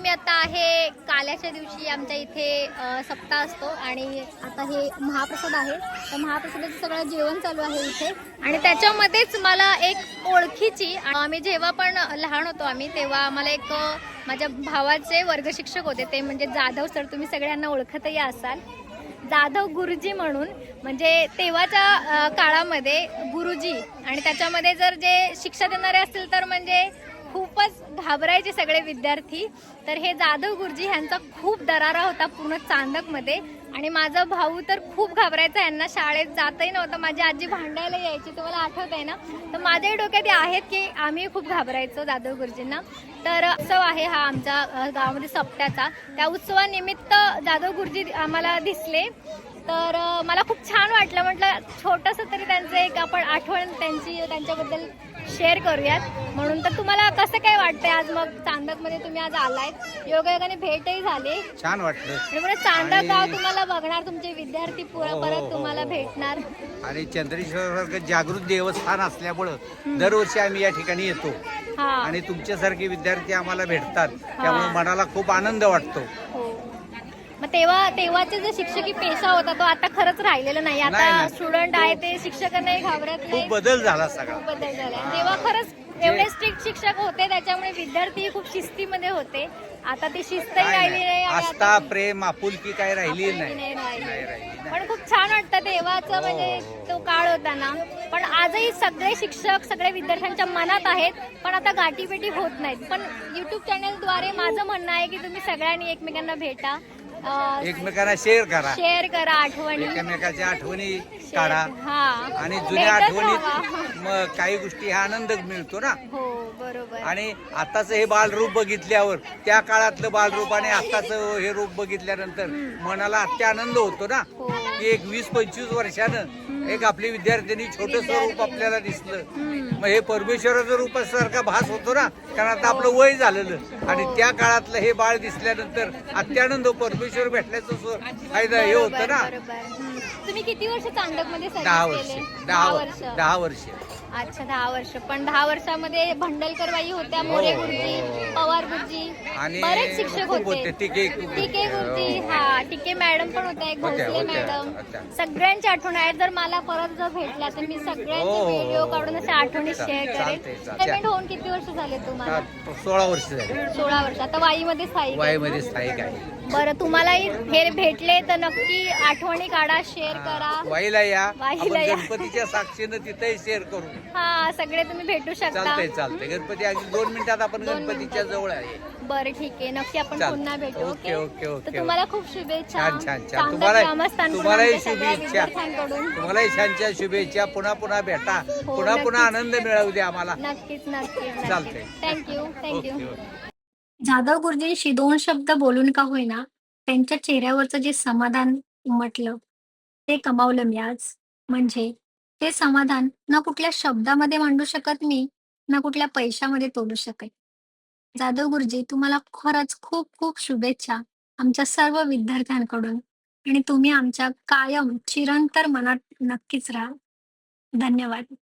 मी आता आहे काल्याच्या दिवशी आमच्या इथे सप्ताह असतो आणि आता हे महाप्रसाद आहे. तर महाप्रसादाचं सगळं जेवण चालू आहे इथे. आणि त्याच्यामध्येच मला एक ओळखीची आम्ही जेव्हा पण लहान होतो आम्ही तेव्हा आम्हाला एक माझ्या भावाचे वर्ग शिक्षक होते. ते म्हणजे जाधव सर तुम्ही सगळ्यांना ओळखतही असाल. जाधव गुरुजी म्हणून म्हणजे तेव्हाच्या काळामध्ये गुरुजी आणि त्याच्यामध्ये जर जे शिक्षा देणारे असतील तर म्हणजे खूपच घाबरायचे सगळे विद्यार्थी. तर हे जाधव गुरुजी ह्यांचा खूप दरारा होता पूर्ण चांदकमध्ये. आणि माझा भाऊ तर खूप घाबरायचा यांना शाळेत जातही नव्हतं. माझी आजी भांडायला यायची तुम्हाला आठवत आहे ना? तर माझ्याही डोक्यात आहेत की आम्ही खूप घाबरायचो जाधव गुरुजींना. तर उत्सव आहे हा आमच्या गावामध्ये सप्त्याचा त्या उत्सवानिमित्त जाधव गुरुजी आम्हाला दिसले. तर मला खूप छान वाटलं. म्हटलं छोटंसं तरी त्यांचं एक आपण आठवण त्यांची त्यांच्याबद्दल शेअर करूयात. म्हणून तर तुम्हाला कसं काय वाटतंय आज मग चांदकमध्ये तुम्ही आज आलायत? योगायोगाने भेटही झाली. छान वाटलं. पुढे चांदक गाव तुम्हाला बघणार तुमचे विद्यार्थी पुर- हो, हो, परत हो, तुम्हाला. भेटणार. आणि चंद्रेश्वर जागृत देवस्थान असल्यामुळं दरवर्षी आम्ही या ठिकाणी येतो. हा. आणि तुमच्यासारखे विद्यार्थी आम्हाला भेटतात. त्यामुळे मनाला खूप आनंद वाटतो. मग तेव्हा तेव्हाचे जे शिक्षकी पेशा होता तो आता खरंच राहिलेला नाही. नाही, आता नाही. स्टुडंट आहे ते शिक्षकांनाही घाबरत खूप नाही. बदल झाला सगळा. खूप बदल झाला. तेव्हा खरंच एवढे स्ट्रिक्ट शिक्षक होते त्याच्यामुळे विद्यार्थी खूप शिस्तीमध्ये होते. आता ती शिस्तही काय राहिली नाही. नाही आणि आस्था आता प्रेम आपुलकी काय राहिली नाही. नाही राहिली. नाही राहिली नाही. पण खूप छान वाटतं तेव्हाचं हो, म्हणजे हो, तो काळ होता ना. पण आजही सगळे शिक्षक सगळे विद्यार्थ्यांच्या मनात आहेत पण आता गाठीभेटी होत नाहीत. पण युट्यूब चॅनलद्वारे माझं म्हणणं आहे की तुम्ही सगळ्यांनी एकमेकांना भेटा. एकमेकांना शेअर करा. शेअर करा आठवणी. एकमेकाच्या आठवणी काढा. हा. आणि जुन्या भेटत आठवणीत राहावा. मग काही गोष्टी हा आनंद मिळतो ना. हो बरोबर. आणि आताच हे बालरूप बघितल्यावर त्या काळातलं बालरूप आणि आताच हे रूप बघितल्यानंतर मनाला अत्यानंद होतो ना. हो. की एक वीस पंचवीस वर्षानं एक आपली विद्यार्थिनी छोटस रूप आपल्याला दिसलं. मग हे परमेश्वराचं रूपासारखा भास होतो ना कारण आता आपलं वय झालेलं आणि त्या काळातलं हे बाळ दिसल्यानंतर अत्यानंद परमेश्वर भेटल्याचं फायदा हे होतं ना. तुम्ही किती वर्ष चांदकमध्ये दहा वर्ष दहा वर्ष दहा वर्ष अच्छा दहा वर्ष पण दहा वर्षामध्ये भंडलकर बाई होत्या मोरे हो, गुरुजी हो. पवार गुरुजी आणि बरेच शिक्षक खूप होते होते. टिके खूप टिके होते. गुरुजी हो. हा टिके मॅडम पण होत्या एक होत्या, भोसले होत्या, मॅडम. सगळ्यांची आठवण आहे जर मला परत जर भेटल्या तर मी सगळ्यांचे हो, हो, व्हिडिओ हो. काढून असे आठवणी शेअर करेन चालतंय. पेमेंट होऊन किती वर्ष झाले तुम्हाला सोळा वर्ष झाली सोळा वर्ष आता वाईमध्ये स्थायिक आहे? वाईमध्ये स्थायिक आहे बरं तुम्हालाही हे भेटले तर नक्की आठवणी काढा शेअर करा. वाईला या. वाईला या. गणपतीच्या साक्षीनं तिथेही शेअर करू. हा सगळे तुम्ही भेटू शकता. चालतंय चालतंय. गणपती अगदी दोन मिनिटात आपण दोन गणपतीच्या मिनिटात. जवळ आहे. बरं ठीक आहे. नक्की आपण चालतंय. पुन्हा भेटू ओके, ओके, ओके, तर तुम्हाला खूप शुभेच्छा. छान छान छान. तुम्हाला तुम्हालाही शुभेच्छा तुम्हालाही छान छान शुभेच्छा. पुन्हा पुन्हा भेटा. हो, पुन्हा पुन्हा नक्कीच. आनंद मिळवू द्या आम्हाला. नक्कीच नक्कीच चालतंय. Thank you thank you okay, okay. Jadhav गुरुजींशी दोन शब्द बोलून का होईना त्यांच्या चेहऱ्यावरचं जे समाधान उमटलं ते कमावलं मी आज. म्हणजे ते समाधान ना कुठल्या शब्दामध्ये मांडू शकत मी ना कुठल्या पैशामध्ये तोडू शकत जाधव गुरुजी तुम्हाला खरंच खूप खूप शुभेच्छा आमच्या सर्व विद्यार्थ्यांकडून. आणि तुम्ही आमच्या कायम चिरंतर मनात नक्कीच राहा. धन्यवाद.